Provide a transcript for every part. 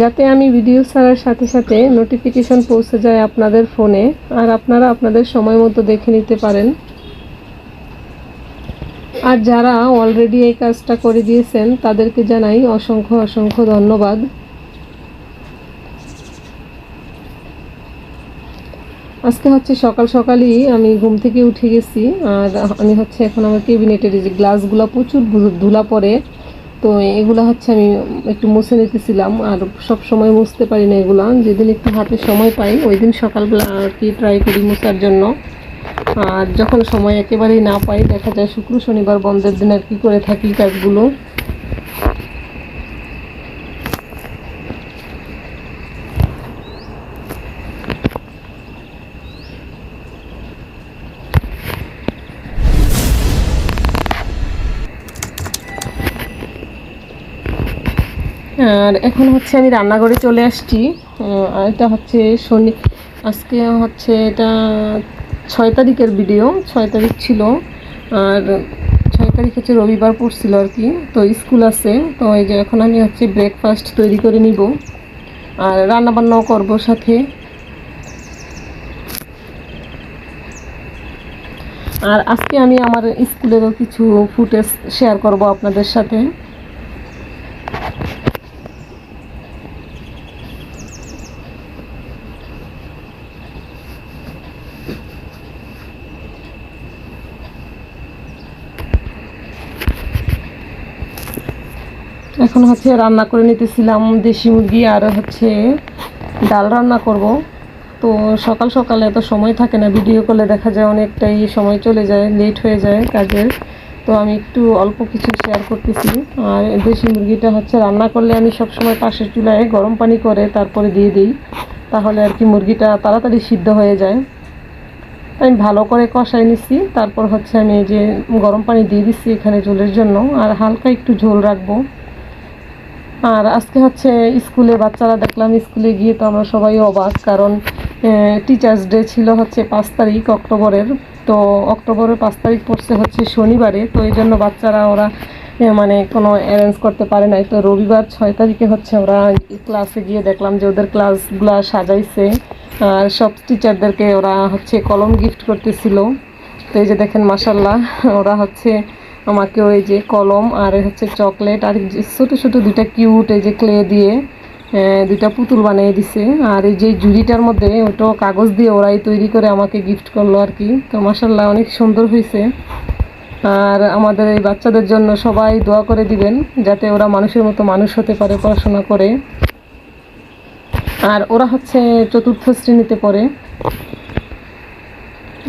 যাতে আমি ভিডিও ছাড়ার সাথে সাথে নোটিফিকেশন পৌঁছে যায় আপনাদের ফোনে আর আপনারা আপনাদের সময় মতো দেখে নিতে পারেন। আর যারা অলরেডি এই কাজটা করে দিয়েছেন, তাদেরকে জানাই অসংখ্য অসংখ্য ধন্যবাদ। আজকে হচ্ছে সকাল সকালই আমি ঘুম থেকে উঠে গেছি, আর আমি হচ্ছে এখন আমার কেবিনেটের যে গ্লাসগুলো প্রচুর ধুলা পড়ে। তো এগুলো হচ্ছে আমি একটু মুছে নিতেছিলাম, আর সব সময় মুছতে পারি না এগুলো। যেদিন একটু হাতে সময় পাই, ওই দিন সকালবেলা আর কি ট্রাই করি মুছার জন্য। আর যখন সময় একেবারেই না পাই, দেখা যায় শুক্র, শনিবার বন্ধের দিন আর কি করে থাকি কাজগুলো। আর এখন হচ্ছে আমি রান্নাঘরে চলে আসছি। এটা হচ্ছে শনি, আজকে হচ্ছে এটা ছয় তারিখের ভিডিও ছয় তারিখ ছিল। আর ছয় তারিখ হচ্ছে রবিবার পড়ছিল আর কি। তো স্কুল আছে, তো এই যে এখন আমি হচ্ছে ব্রেকফাস্ট তৈরি করে নিব। আর রান্নাবান্নাও করব সাথে। আর আজকে আমি আমার স্কুলেরও কিছু ফুটেজ শেয়ার করব আপনাদের সাথে। এখন হচ্ছে রান্না করে নিতেছিলাম দেশি মুরগি আর হচ্ছে ডাল রান্না করব। তো সকাল সকালে এত সময় থাকে না ভিডিও করলে দেখা যায় অনেকটাই সময় চলে যায় লেট হয়ে যায় কাজের। তো আমি একটু অল্প কিছু শেয়ার করতেছি। আর দেশি মুরগিটা হচ্ছে রান্না করলে আমি সবসময় পাশের চুলায় গরম পানি করে তারপরে দিয়ে দিই। তাহলে আর কি মুরগিটা তাড়াতাড়ি সিদ্ধ হয়ে যায়। আমি ভালো করে কষাই নিচ্ছি তারপর হচ্ছে আমি যে গরম পানি দিয়ে দিচ্ছি এখানে ঝোলের জন্য। আর হালকা একটু ঝোল রাখব। আর আজকে হচ্ছে স্কুলে বাচ্চারা দেখলাম স্কুলে গিয়ে তো আমরা সবাই অবাক, কারণ টিচার্স ডে ছিল হচ্ছে পাঁচ তারিখ অক্টোবরের। তো অক্টোবরের পাঁচ তারিখ পড়ছে হচ্ছে শনিবারে, তো এই জন্য বাচ্চারা ওরা মানে কোনো অ্যারেঞ্জ করতে পারে নাই। তো রবিবার ছয় তারিখে হচ্ছে ওরা ক্লাসে গিয়ে দেখলাম যে ওদের ক্লাসগুলো সাজাইছে। আর সব টিচারদেরকে ওরা হচ্ছে কলম গিফট করতেছিল। তো এই যে দেখেন মাসাল্লাহ ওরা হচ্ছে আমাকে ওই যে কলম আর হচ্ছে চকলেট আর ছোটো ছোটো দুইটা কিউট, এই যে ক্লে দিয়ে দুইটা পুতুল বানিয়ে দিছে। আর এই যে জুড়িটার মধ্যে ওটাও কাগজ দিয়ে ওরাই তৈরি করে আমাকে গিফট করল আর কি। তো মাসাল্লাহ অনেক সুন্দর হয়েছে আর আমাদের এই বাচ্চাদের জন্য সবাই দোয়া করে দিবেন, যাতে ওরা মানুষের মতো মানুষ হতে পারে, পড়াশোনা করে। আর ওরা হচ্ছে চতুর্থ শ্রেণীতে পড়ে।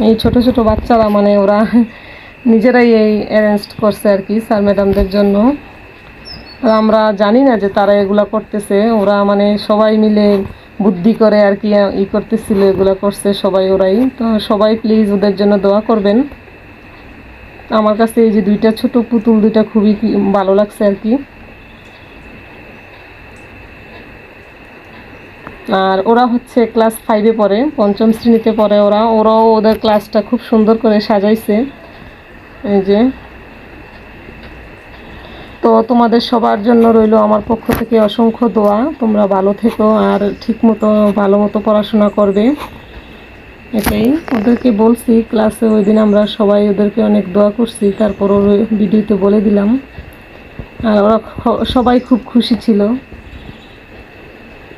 এই ছোট ছোট বাচ্চারা মানে ওরা নিজেরাই এই অ্যারেঞ্জ করছে আর কি স্যার ম্যাডামদের জন্য। আমরা জানি না যে তারা এগুলা করতেছে। ওরা মানে সবাই মিলে বুদ্ধি করে আর কি ই করতেছিল, এগুলা করছে সবাই ওরাই। তো সবাই প্লিজ ওদের জন্য দোয়া করবেন। আমার কাছে এই যে দুইটা ছোট পুতুল, দুইটা খুবই ভালো লাগছে আর কি। আর ওরা হচ্ছে ক্লাস ফাইভে পড়ে, পঞ্চম শ্রেণীতে পড়ে ওরা। ওরাও ওদের ক্লাসটা খুব সুন্দর করে সাজাইছে। এই যে। তো তোমাদের সবার জন্য রইল আমার পক্ষ থেকে অসংখ্য দোয়া। তোমরা ভালো থেকো আর ঠিক মতো ভালো মতো পড়াশোনা করবে। এটাই ওদেরকে বলছি, ক্লাসে ওই দিন আমরা সবাই ওদেরকে অনেক দোয়া করছি, তারপর ওর ভিডিওতে বলে দিলাম। আর ওরা সবাই খুব খুশি ছিল।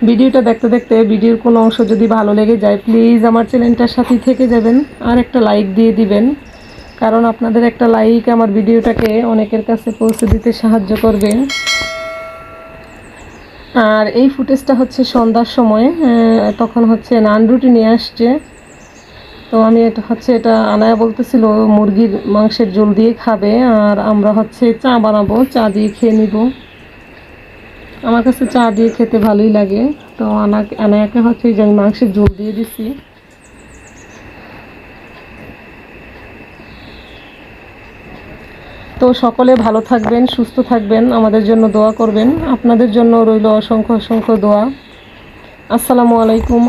ভিডিওটা দেখতে দেখতে ভিডিওর কোনো অংশ যদি ভালো লেগে যায় প্লিজ আমার চ্যানেলটার সাথেই থেকে যাবেন। আর একটা লাইক দিয়ে দিবেন। কারণ আপনাদের একটা লাইক আমার ভিডিওটাকে অনেকের কাছে পৌঁছে দিতে সাহায্য করবে। আর এই ফুটেজটা হচ্ছে সন্ধ্যার সময় তখন হচ্ছে নান রুটি নিয়ে আসছে। তো আমি এটা হচ্ছে, এটা আনায়া বলতেছিল, মুরগির মাংসের জল দিয়ে খাবে, আর আমরা হচ্ছে চা বানাবো, চা দিয়ে খেয়ে নিব। আমার কাছে চা দিয়ে খেতে ভালোই লাগে, তো আনা আনায়াকে হচ্ছে যে আমি মাংসের জল দিয়ে দিছি। তো সকলে ভালো থাকবেন, সুস্থ থাকবেন, আমাদের জন্য দোয়া করবেন। আপনাদের জন্য রইল অসংখ্য অসংখ্য দোয়া। আসসালামু আলাইকুম।